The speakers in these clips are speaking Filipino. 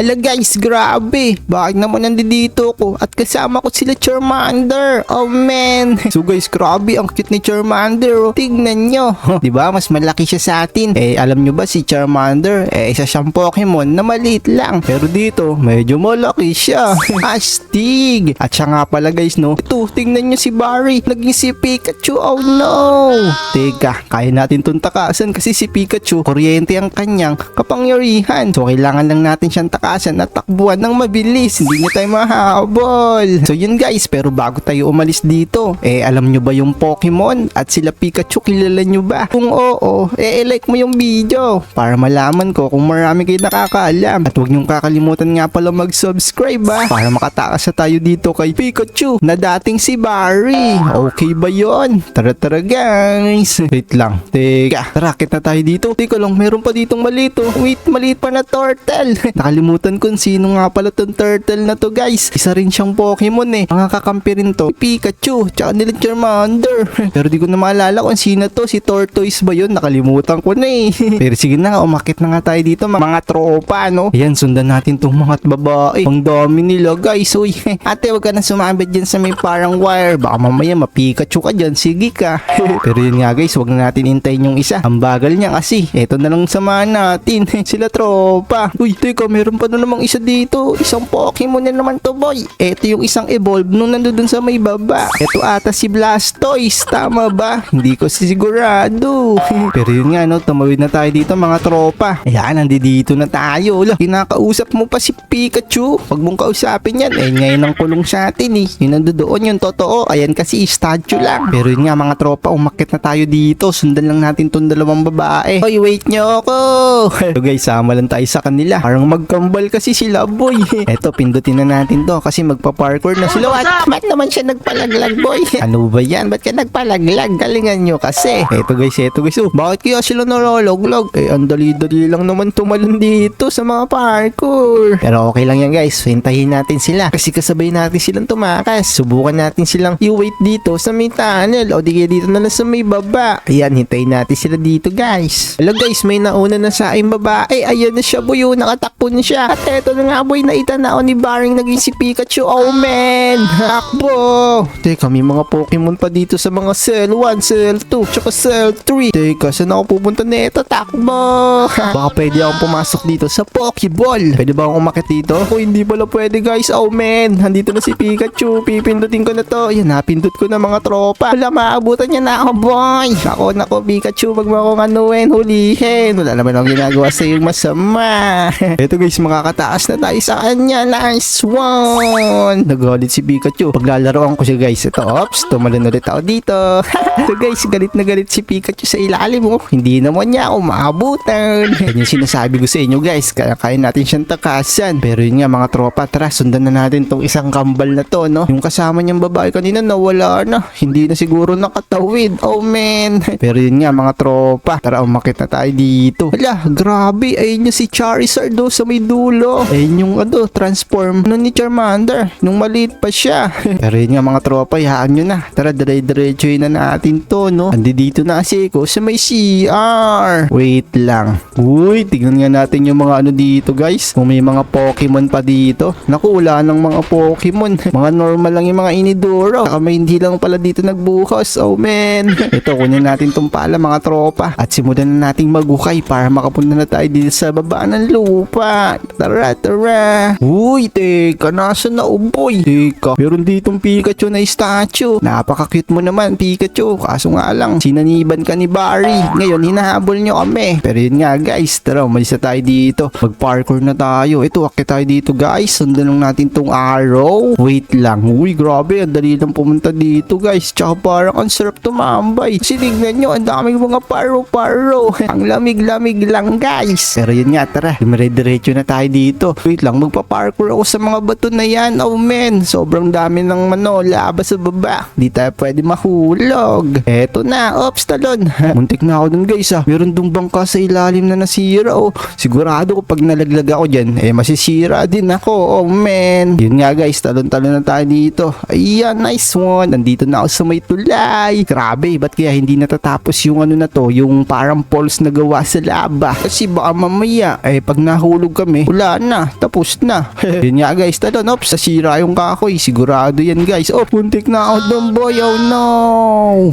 Ala guys, grabe. Bakit naman nandito ko at kasama ko sila Charmander? Oh man. So guys, grabe ang cute ni Charmander. Oh. Tingnan nyo. ba Mas malaki siya sa atin. Eh, alam nyo ba si Charmander? Eh, isa siyang Pokemon na maliit lang. Pero dito, medyo malaki siya. Astig. At siya nga pala guys, no? Ito, tingnan nyo si Barry. Naging si Pikachu. Oh no. Teka, kaya natin tong takasan kasi si Pikachu, kuryente ang kanyang kapangyarihan. So, kailangan lang natin siyang takasan at takbuhan ng mabilis. Hindi niya tayo mahabol. So, yun guys. Pero bago tayo umalis dito, eh, alam nyo ba yung Pokemon? At sila Pikachu, kilala nyo ba? Kung oo, eh, like mo yung video para malaman ko kung marami kayo nakakaalam. At huwag niyong kakalimutan nga pala mag-subscribe ha para makatakas na tayo dito kay Pikachu na dating si Barry. Okay ba yon? Tara tara guys. Wait lang. Teka, tara kita tayo dito. Teka lang, meron pa ditong malito. Wait, maliit pa na turtle. Nakalimutan kung sino nga pala tong turtle na to guys. Isa rin siyang Pokemon eh. Mga kakampi rin to. Pikachu, tsaka nila Charmander. Pero di ko na maalala kung sino to. Si Tortoise ba yun? Nakalimutan ko na eh. Pero sige na, umakit na nga tayo dito. Mga tropa, no? Ayan, sundan natin tong mga babae. Ang dami nila, guys. Uy, ate, wag ka na sumabit dyan sa may parang wire. Baka mamaya mapikachu ka dyan. Sige ka. Pero yun nga, guys, wag na natin hintayin yung isa. Ang bagal niya kasi. Eto na lang samahan natin. Sila tropa. Uy, teka, meron pa na namang isa dito. Isang Pokemon na naman to, boy. Eto yung isang evolve nung nandun sa may baba. Eto ata si Blastoise. Tama ba? Hindi ko sigurado. Pero yun nga, no, tumawid na tayo dito mga tropa. Ayan, nandito na tayo. Lah, kinakausap mo pa si Pikachu. Huwag mong kausapin yan. Eh, ngayon ang kulong sa atin eh. Yun nandoon yung totoo. Ayan kasi statue lang. Pero yun nga mga tropa, umakit na tayo dito. Sundan lang natin tong dalawang babae. Hoy, wait nyo ako. so guys, sama lang tayo sa kanila. Parang magkambal kasi sila, boy. Eto, pindutin na natin to kasi magpa-parkour na sila. What? Ba't naman siya nagpalaglag, boy? ano ba yan? Ba't ka nagpalaglag? Galingan nyo kasi. Eto guys, eto guys. Oh, bakit kaya sila narolog-log? Eh, ang dali-dali lang naman tumalon dito sa mga parkour. Pero okay lang yan guys. Hintayin natin sila. Kasi kasabay natin silang tumakas. Subukan natin silang i-wait dito sa may tunnel. O di kaya dito na lang sa may baba. Ayan, hintayin natin sila dito guys. Hello guys, may nauna na sa aking babae. Ayan na siya boy. oh, Nakatakbo na siya. At eto na nga boy, naitanao ni Baring naging si Pikachu. Oh man! Hakbo! Teka, may mga Pokemon pa dito sa mga Cell 1, Cell 2, tsaka Cell 3. Teka, saan ako pupunta nito? Takbo! Baka pwede akong pumasok dito sa Pokeball. Pwede ba akong umakit dito? Kung hindi pala pwede guys. Oh man, nandito na si Pikachu. Pipindutin ko na to. Yan, napindut ko na mga tropa. Wala, maabutan niya na ako, boy. Ako, nako, Pikachu, wag mo akong anuin, hulihin. Wala naman akong ginagawa sa yung masama. Ito guys, makakataas na tayo sa kanya. Nice one! Nagalit si Pikachu. Paglalaroan ko siya guys. Ito, ops, tumalon ulit ako dito. Ito guys, galit na galit si Pikachu sa ilalim mo. Hindi naman niya ako maabutan. Yan yung sinasabi ko sa inyo guys. Kaya kaya natin siyang takasan. Pero yun nga mga tropa, tara, sundan na natin tong isang kambal na to, no? Yung kasama niyang babae kanina nawala na. Hindi na siguro nakatawid. Oh man. Pero yun nga mga tropa, tara umakit na tayo dito. Hala, grabe. Ayun yung si Charizard do sa may dulo. Ayun yung ano, transform no, ni Charmander. Nung maliit pa siya. Pero yun nga mga tropa, hayaan nyo na. Tara, dire-diretsuhin na natin to, no? Andi dito na kasi ko sa may CR. Wait lang. Uy, tignan nga natin yung mga ano dito, guys. Kung may mga Pokemon pa dito. Naku, wala ng mga Pokemon. Mga normal lang yung mga inidoro. Saka may hindi lang pala dito nagbukas. Oh, man. Ito, kunin natin tong pala, mga tropa. At simulan na nating magukay para makapunta na tayo dito sa baba ng lupa. Tara, tara. Uy, teka, nasa na uboy? Teka, meron ditong Pikachu na statue. Napaka-cute mo naman, Pikachu. Kaso nga lang, sinaniban ka ni Barry. Ngayon, hinahabol nyo kami. Pero yun nga, guys. Tara, umalis na tayo dito. Mag-parkour na tayo. Ito, akit tayo dito, guys. Sundan lang natin tong arrow. Wait lang. Uy, grabe. Ang dali lang pumunta dito, guys. Tsaka parang ang sarap tumambay. Kasi tignan nyo, ang daming mga paro-paro. ang lamig-lamig lang, guys. Pero yun nga, tara. Dumire-diretso na tayo dito. Wait lang, magpa-parkour ako sa mga bato na yan. Oh, man. Sobrang dami ng mano, laba sa baba. Di tayo pwede mahulog. Eto na, ops, talon. Muntik na ako dun, guys, ah. Meron dong bangka sa ilalim na nasira, oh. Sigurado ko pag nalaglag ako dyan, eh, masisira din ako. Oh, man. Yun nga, guys. Talon-talon na tayo dito. Ayan, nice one. Nandito na ako sa may tulay. Grabe, ba't kaya hindi natatapos yung ano na to, yung parang poles na gawa sa laba? Kasi baka mamaya, eh, pag nahulog kami, Wala na. Tapos na. Yun nga guys. Talon. Ops. Nasira yung kahoy. Sigurado yan guys. Oh, puntik na ako doon boy. Oh no.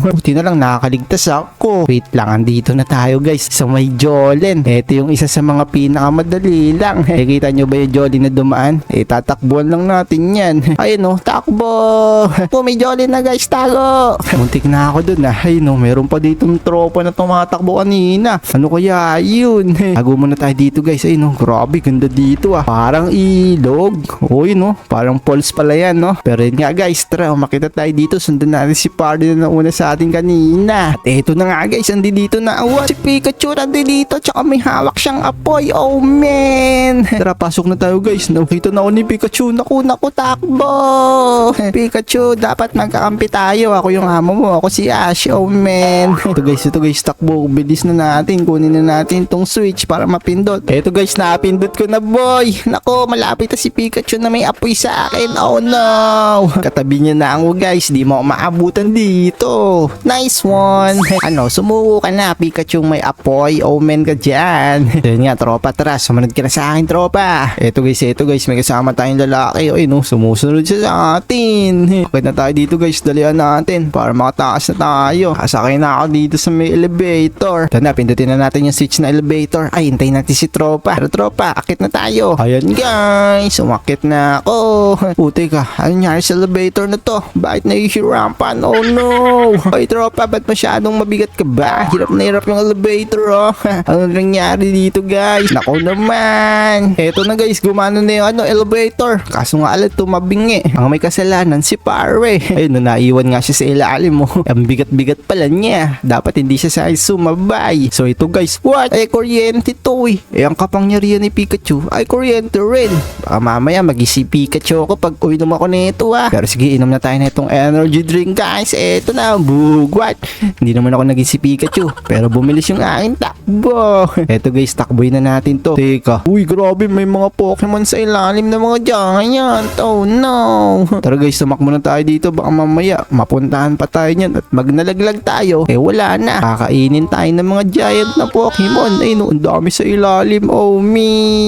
Buti na lang nakakaligtas ako. Wait lang. Andito na tayo guys. Sa may Jolen. Ito yung isa sa mga pinakamadali lang. Eh, kita nyo ba yung Jolen na dumaan? Eh, tatakbuhan lang natin yan. Ayun oh. Takbo. Oh, may Jolen na guys. Tago. Muntik na ako doon ah. Ayun oh. Meron pa ditong tropa na tumatakbo kanina. Ano kaya yun? Tago muna tayo dito guys. Ayun oh. Grabe. Ganda dito ah. Parang ilog. Yun oh. Parang falls pala yan no. Pero yun nga guys. Tara. Makita tayo dito. Sundan natin si Pardy na nauna sa atin kanina. At eto na nga guys. Andi dito na. Awan. Si Pikachu nandi dito. Tsaka may hawak siyang apoy. Oh man. Tara pasok na tayo guys. Nakita na ako ni Pikachu. Naku naku takbo. Pikachu dapat magkakampi tayo. Ako yung amo mo. Ako si Ash. Oh man. Ito guys. Ito guys. Takbo. Bilis na natin. Kunin na natin tong switch para mapindot. Eto guys. Napindot ko na boy. Naku malapit na si Pikachu na may apoy sa akin. Oh no. Katabi niya na ako guys. Di mo maabutan dito. Nice one. Ano, sumuko ka na. Pikachu may apoy. Omen ka dyan. Yun nga, tropa. Tara, sumunod ka na sa akin, tropa. Eto guys, eto guys. May kasama tayong lalaki. Oy, no, sumusunod siya sa atin. Okay na tayo dito guys. Dalihan natin para makatakas na tayo. Kasakay na ako dito sa may elevator. Ito na, pindutin na natin yung switch na elevator. Ay, hintayin natin si tropa. Pero tropa, akit na tayo. Ayan guys, umakit na ako. Puti ka, ano nangyari sa elevator na to? Bakit nahihirapan? Oh no! Ay tropa, ba't masyadong mabigat ka ba? Hirap na hirap yung elevator oh. ano nangyari dito guys? Nako naman. Eto na guys, gumana na yung ano, elevator. Kaso nga alat tumabingi. Ang may kasalanan si pare. Ayun, na naiwan nga siya sa ilalim mo. Ang bigat-bigat pala niya. Dapat hindi siya sa sumabay. So ito guys, what? Ay kuryente to eh. Eh ang kapangyarihan ni Pikachu ay kuryente rin. Baka mamaya magisi Pikachu ako pag uinom ako nito ah. Pero sige, inom na tayo na itong energy drink guys. Eto na, bugwat. Hindi naman ako naging si Pikachu. Pero bumilis yung aking takbo. Eto guys, takboy na natin to. Teka. Uy, grabe, may mga Pokemon sa ilalim ng mga giant. Oh no. Tara guys, tumakbo na tayo dito. Baka mamaya, mapuntahan pa tayo niyan at magnalaglag tayo. Eh wala na. Kakainin tayo ng mga giant na Pokemon. Ay no, ang dami sa ilalim. Oh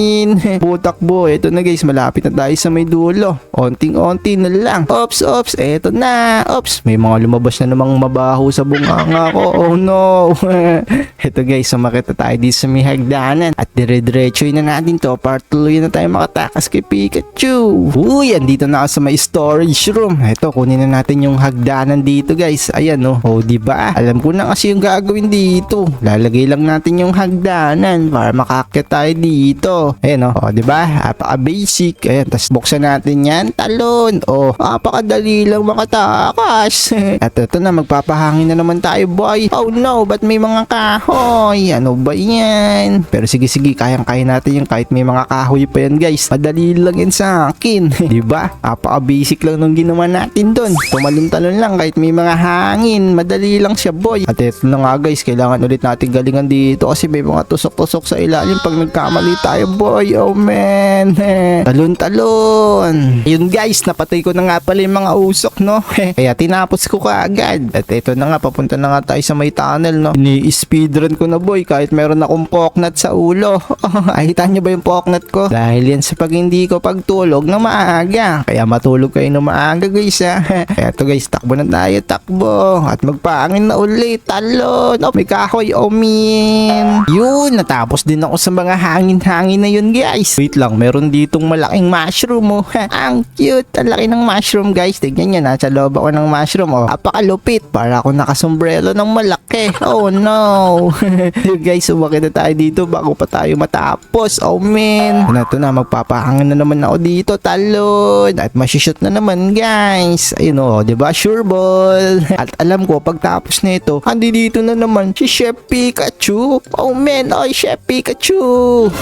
min. Putakbo. Eto na guys, malapit na tayo sa may dulo. Onting-onti na lang. Ops, ops. Eto na. Ops. May mga lumabas na namang mabaho sa bunganga ko. Oh no. Eto guys, sumakit tayo dito sa may hagdanan. At dire-diretsoy na natin to para tuloy na tayo makatakas kay Pikachu. Uy, andito na ako sa may storage room. Eto, kunin na natin yung hagdanan dito guys. Ayan no. Oh, di ba? Alam ko na kasi yung gagawin dito. Lalagay lang natin yung hagdanan para makakit tayo dito. Ayan no. Oh, di ba? Apaka basic. Ayan, tas buksan natin yan. Talon. Oh, apakadali lang makatakas. At ito na, magpapahangin na naman tayo boy. Oh no, ba't may mga kahoy? Ano ba yan? Pero sige sige, kayang-kaya natin yung kahit may mga kahoy pa yan guys. Madali lang yan sa akin. di ba? Apaka-basic lang nung ginawa natin doon. Tumalon-talon lang kahit may mga hangin. Madali lang siya boy. At ito na nga guys, kailangan ulit natin galingan dito kasi may mga tusok-tusok sa ilalim pag nagkamali tayo boy. Oh man. Talon-talon. Yun guys, napatay ko na nga pala yung mga usok no. Kaya tinapos ko kaagad. At ito na nga, papunta na nga tayo sa may tunnel no. Ni-speedrun ko na boy kahit meron akong poknat sa ulo. Ahita nyo ba yung poknat ko? Dahil yan sa pag hindi ko pagtulog na maaga. Kaya matulog kayo na maaga guys ha. Kaya to guys, takbo na tayo, takbo. At magpangin na ulit, talon. Oh, may kahoy, oh min. Yun, natapos din ako sa mga hangin-hangin na yun guys. Wait lang, meron ditong malaking mushroom oh. Ang cute, ang laki ng mushroom guys. Tignan nyo, nasa loob ako ng mushroom oh. Apakalupit, para ako nakasombrero ng malaki. Oh no. guys, umakit na tayo dito bago pa tayo matapos. Oh man. Ano to na, magpapahangin na naman ako dito, talon. At masishoot na naman guys. Ayun oh, di ba? Sure ball. At alam ko, pagtapos nito, andi dito na naman si Chef Pikachu. Oh man, oh Chef Pikachu.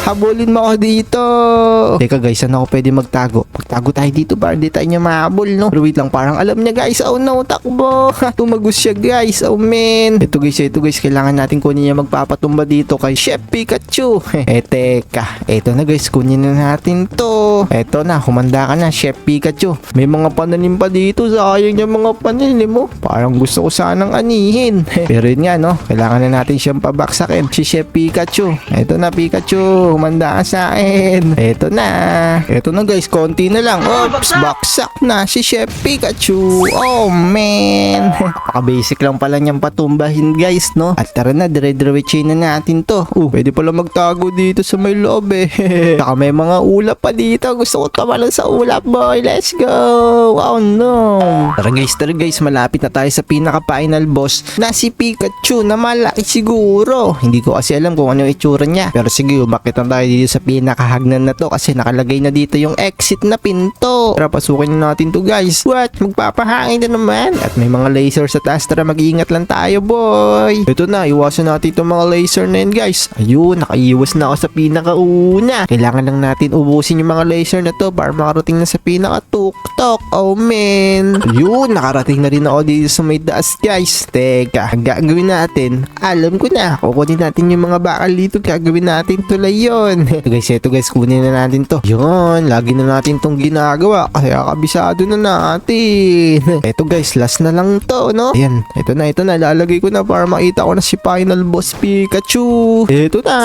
Habulin mo ako dito. Teka guys, saan ako pwede magtago? Magtago tayo dito para hindi tayo niya mahabol, no? Pero wait lang, parang alam niya guys. Oh no, takbo. Tumagos siya guys. Oh man. Ito guys, ito guys, kailangan natin kunin niya magpapatumba dito kay Chef Pikachu. eh teka, eto na guys, kunin na natin to. Eto na, humanda ka na, Chef Pikachu. May mga pananim pa dito, sayang yung mga pananim mo. Parang gusto ko sanang anihin. Pero yun nga, no, kailangan na natin siyang pabaksakin. Si Chef Pikachu. Eto na, Pikachu, humanda ka sa akin. Eto na. Eto na guys, konti na lang. Oops, baksak na si Chef Pikachu. Oh, man. Napaka-basic lang pala niyang patumbahin, guys, no? At tara na, dire-diretsin na natin to. Uh, pwede pala magtago dito sa may loob, eh. Saka may mga ulap pa dito. Gusto ko tamalan sa ulap, boy. Let's go. Oh, no. Tara, guys, tara, guys. Malapit na tayo sa pinaka-final boss na si Pikachu na malaki siguro. Hindi ko kasi alam kung ano yung itsura niya. Pero sige, bakit na tayo dito sa pinakahagnan na to kasi nakalagay na dito yung exit na pinto. Tara, pasukin na natin to, guys. What? Magpapahangin na naman. At may mga laser sa taas. Tara, mag-iingat lang tayo, boy. Ito na, iwasan natin itong mga laser na yun, guys. Ayun, nakaiwas na ako sa pinakauna. Kailangan lang natin ubusin yung mga laser na to para makarating na sa pinaka-tuktok. Oh, man. Ayun, nakarating na rin ako dito sa may taas, guys. Teka, gagawin natin, alam ko na. Kukunin natin yung mga bakal dito. Gagawin natin tulay yun. ito guys, ito guys, kunin na natin to. Yun, lagi na natin tong ginagawa. Kaya kabisado na natin. Ito guys, last na lang to, no? Ayan, ito na, ito na. Lalagay ko na para makita ko na si Final Boss Pikachu. Ito na.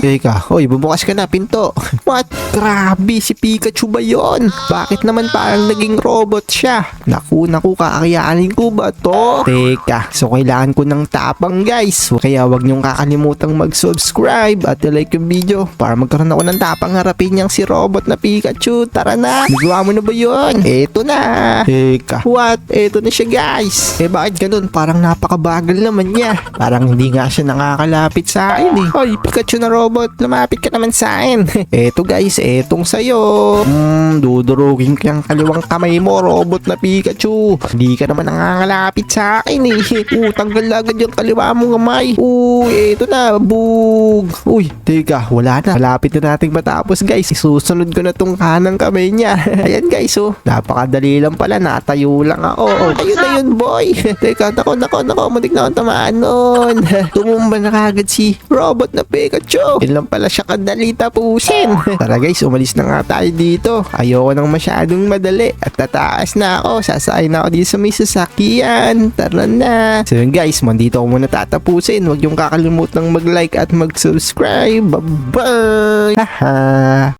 Teka, hoy, bubukas ka na, pinto. What? Grabe, si Pikachu ba yon? Bakit naman parang naging robot siya? Naku, naku, kakayanin ko ba to? Teka, so kailangan ko ng tapang guys. Kaya wag niyong kakalimutang mag-subscribe at like yung video para magkaroon ako ng tapang harapin niyang si robot na Pikachu. Tara na, nagawa mo na ba yun? Eto na. Teka, what? Eto na siya guys. Eh bakit ganun? Parang napakabagal naman niya. Parang hindi nga siya nakakalapit sa akin eh. Hoy, Pikachu na robot, lumapit ka naman sa akin. Eto guys, etong sayo. Hmm, dudurugin ko yung kaliwang kamay mo, robot na Pikachu. Hindi ka naman nangangalapit sa akin eh. Uh, tanggal agad yung kaliwa mong kamay. Uh, eto na, bug. Uy, teka, wala na. Malapit na nating matapos guys. Isusunod ko na tong kanang kamay niya. Ayan guys, oh. Napakadali lang pala. Natayo lang ako. Oh, ayun na yun, boy. teka, nako, nako, nako. Matik na akong tamaan nun. Tumumba na kagad si robot na Pikachu. Yun lang pala siya kadali tapusin. Tara guys, umalis na nga tayo dito. Ayoko nang masyadong madali. At tataas na ako. Sasakay na ako dito sa may sasakyan. Tara na. So yun guys, mandito ako muna tatapusin. Huwag yung kakalimutang mag-like at mag-subscribe. Bye-bye! Haha!